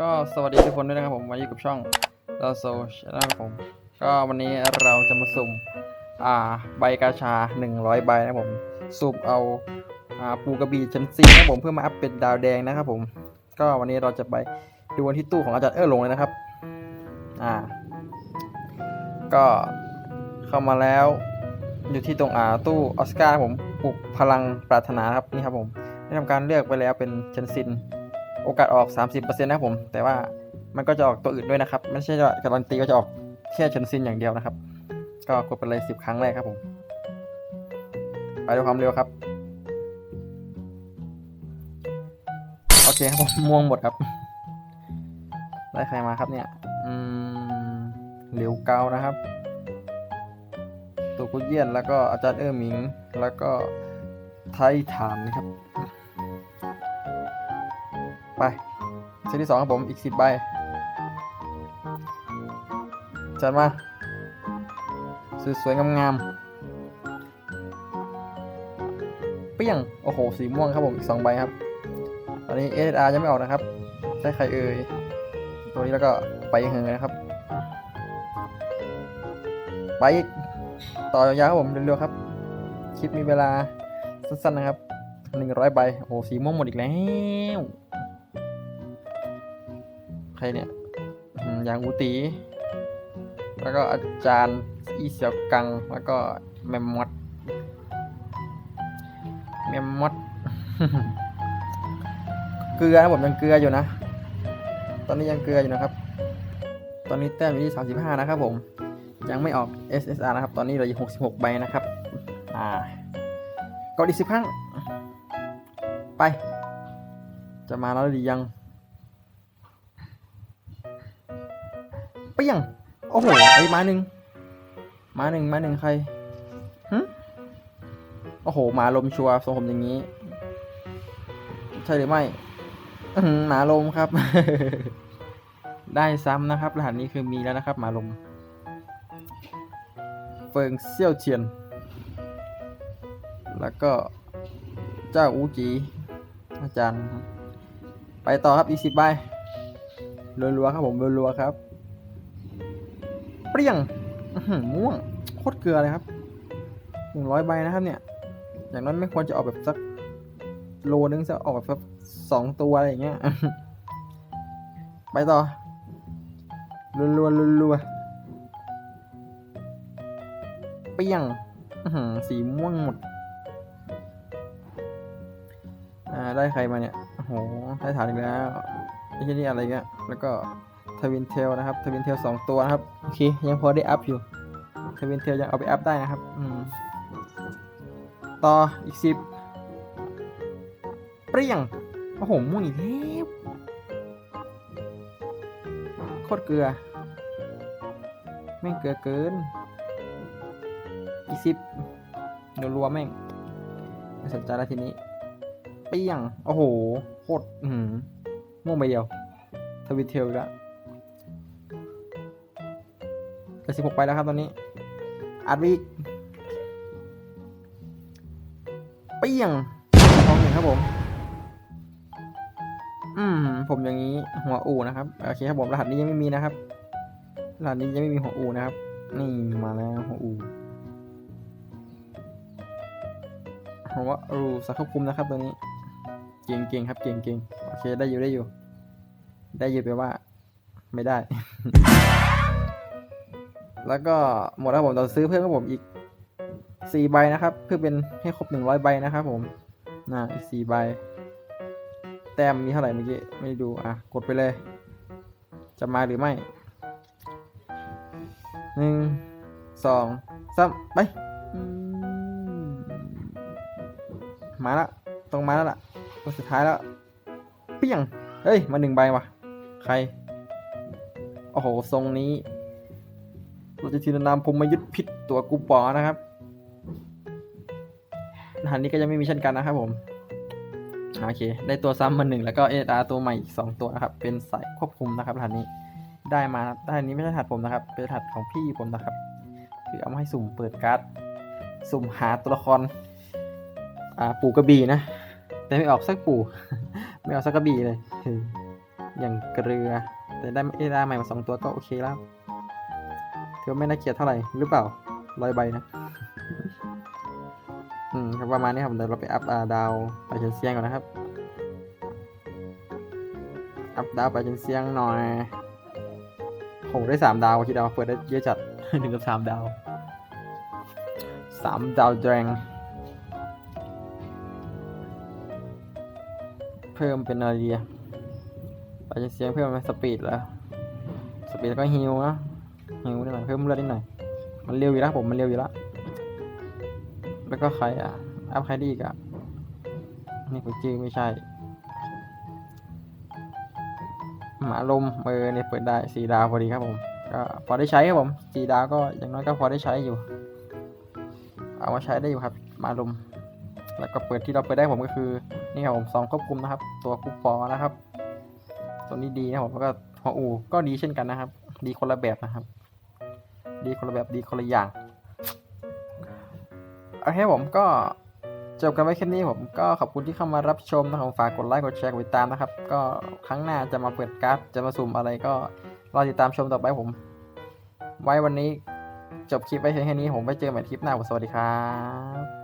ก็สวัสดีทุกคนด้วยนะครับผมมาอยู่กับช่องเราโซชนะครับผม ก็วันนี้เราจะมาสุ่ม อ่า ใบกาชา 100 ใบนะครับผมสุ่มเอาอ่าปูกระบี่ชั้นซีนะครับผมเพื่อมาอัพเป็นดาวแดงนะครับผม ก็วันนี้เราจะไปดูกันที่ตู้ของอาจารย์เออหลงเลยนะครับ อ่า ก็เข้ามาแล้วอยู่ที่ตรงอ่าตู้ออสการ์ผมปลุกพลังปรารถนาครับนี่ครับผมได้ทำการเลือกไปแล้วเป็นเชนซิน โอกาสออก 30%นะครับผม แต่ว่ามันก็จะออกตัวอื่นด้วยนะครับ ไม่ใช่ว่าการันตีก็จะออกแค่เชนซินอย่างเดียวนะครับ ก็กดไปเลย 10 ครั้งแรกครับผม ไปด้วยความเร็วครับ โอเคครับผมม่วงหมดครับ ได้ใครมาครับเนี่ยอืมเหลียวเกานะครับตัวกุเยียนแล้วก็อาจารย์เออร์หมิง แล้วก็ไทฐานนะครับ ไปเซตที่สองครับผมอีกสิบใบจัดมาสวยๆงามๆเปี้ยง โอ้โห สีม่วงครับผมอีกสองใบครับ ตอนนี้ SR ยังไม่ออกนะครับใช้ใครเอ่ย ตัวนี้แล้วก็ไปเฮงนะครับ ไปอีก ต่อยาวครับผมเร็วๆครับ คลิปมีเวลาสั้นๆนะครับหนึ่งร้อยใบ โอ้โห สีม่วงหมดอีกแล้ว ใครเนี่ยอืมยางอูตี แล้วก็อาจารย์อีเสียวกัง แล้วก็แมมมอดแมมมอดเกลือนะผมยังเกลืออยู่นะ ตอนนี้ยังเกลืออยู่นะครับ ตอนนี้แต้มอยู่ที่ 35 นะครับผม ยังไม่ออก SSR นะครับ ตอนนี้เราอยู่ 66 ใบนะครับ อ่ากดอีกสิบครั้ง ไป จะมาแล้วหรือยัง เปี้ยง โอ้โหไอ้มาหนึ่งมาหนึ่งมาหนึ่งใครหึโอ้โหหมาลมชัวร์ทรงผมอย่างนี้ ใช่หรือไม่หมาลมครับ ได้ซ้ำนะครับ รหัสนี้คือมีแล้วนะครับ หมาลม เฟิงเซี่ยวเทียน แล้วก็ เจ้าอูจีอาจารย์ ไปต่อครับอีสิบใบรัวๆครับผมรัวๆครับ เปรี้ยงม่วงโคตรเกลือเลยครับหนึ่งร้อยใบนะครับเนี่ย อย่างนั้นไม่ควรจะออกแบบสักโลนึงจะออกแบบสองตัวอะไรอย่างเงี้ย ไปต่อรัวรัวรัวรัวเปรี้ยงสีม่วงหมด อ่า ได้ใครมาเนี่ย โอ้โห ได้ฐานอีกแล้วไอ้ที่นี่อะไรเงี้ย แล้วก็ ทวินเทลนะครับทวินเทลสองตัวนะครับโอเคยังพอได้อัพอยู่ทวินเทลยังเอาไปอัพได้นะครับอืมต่ออีกสิบเปรี้ยงโอ้โหม่งอีกแล้วโคตรเกลือแม่งเกลือเกินอีกสิบเดี๋ยวรัวแม่งไม่สนใจแล้วทีนี้เปี้ยง โอ้โห โคตรอือหือม่วงไปเดียว ทวิตเทลแล้ว จะสิบหกไปแล้วครับตอนนี้อัดวีกเปี้ยงทองหนึ่งครับผม อืมผมอย่างนี้หัวอูนะครับโอเคครับผมรหัสนี้ยังไม่มีนะครับรหัสนี้ยังไม่มีหัวอูนะครับ นี่มาแล้วหัวอูหัวอูสักควบคุมนะครับตัวนี้ เก่งเก่งครับเก่งเก่งโอเคได้อยู่ได้อยู่ ได้อยู่แปลว่า ไม่ได้ แล้วก็หมดแล้วผมเราซื้อเพิ่มครับผมอีกสี่ใบนะครับ เพื่อเป็นให้ครบหนึ่งร้อยใบนะครับผมนะอีกสี่ใบ แต้มมีเท่าไหร่เมื่อกี้ไม่ได้ดูอะกดไปเลย จะมาหรือไม่หนึ่งสองสามไปมมาละตรงมาแล้วล่ะตัวสุดท้ายแล้วเปี้ยงเฮ้ย มาหนึ่งใบว่ะ ใคร โอ้โห ทรงนี้ เราจะทีนามผมมายึดพิษตัวกูปอนะครับหัสนี้ก็ยังไม่มีเช่นกันนะครับผมโอเค ได้ตัวซ้ำมาหนึ่งแล้วก็เออาตัวใหม่อีกสองตัวนะครับ เป็นสายควบคุมนะครับหัสนี้ได้มาครับรหัสนี้ไม่ใช่รหัสผมนะครับ เป็นรหัสของพี่ผมนะครับ คือเอามาให้สุ่มเปิดการ์ดสุ่มหาตัวละครอ่าปู่กระบี่นะ แต่ไม่ออกสักปู่ ไม่ออกสักกระบี่เลย อย่างเกลือ แต่ได้เอดาใหม่มาสองตัวก็โอเคแล้ว ถือไม่น่าเกลียดเท่าไหร่หรือเปล่าร้อยใบนะ อืมครับประมาณนี้ครับเดี๋ยวเราไปอัพอาดาวไปเชียงเซียงก่อนนะครับ อัพดาวไปเชียงเซียงหน่อยโหได้สามดาวคิดเอาเปิดได้เยอะจัดถึงกับสามดาวสามดาวแดง เพิ่มเป็นอะไรดีไปเชียงเซียงเพิ่มเป็นสปีดแล้วสปีดก็ฮิวนะ ฮิวนิดหน่อยเพิ่มเลือดนิดหน่อย มันเร็วอยู่แล้วผมมันเร็วอยู่แล้ว แล้วก็ใครอะอัพใครดีอีกอะนี่ผมจื้อไม่ใช่หมาลมเออเนี่ยเปิดได้สี่ดาวพอดีครับผมก็พอได้ใช้ครับผมสี่ดาวก็อย่างน้อยก็พอได้ใช้อยู่ เอามาใช้ได้อยู่ครับหมาลมแล้วก็เปิดที่เราเปิดได้ผมก็คือนี่ครับผมซองควบคุมนะครับ ตัวคูปอนะครับ ตัวนี้ดีนะผมแล้วก็หัวอูก็ดีเช่นกันนะครับ ดีคนละแบบนะครับ ดีคนละแบบดีคนละอย่างโอเคผมก็จบกันไว้แค่นี้ผมก็ขอบคุณที่เข้ามารับชมนะครับฝากกดไลค์กดแชร์กดติดตามนะครับ ก็ครั้งหน้าจะมาเปิดการ์ดจะมาสุ่มอะไรก็รอติดตามชมต่อไปผม ไว้วันนี้จบคลิปไว้แค่นี้ผมไว้เจอกันใหม่คลิปหน้าผมสวัสดีครับ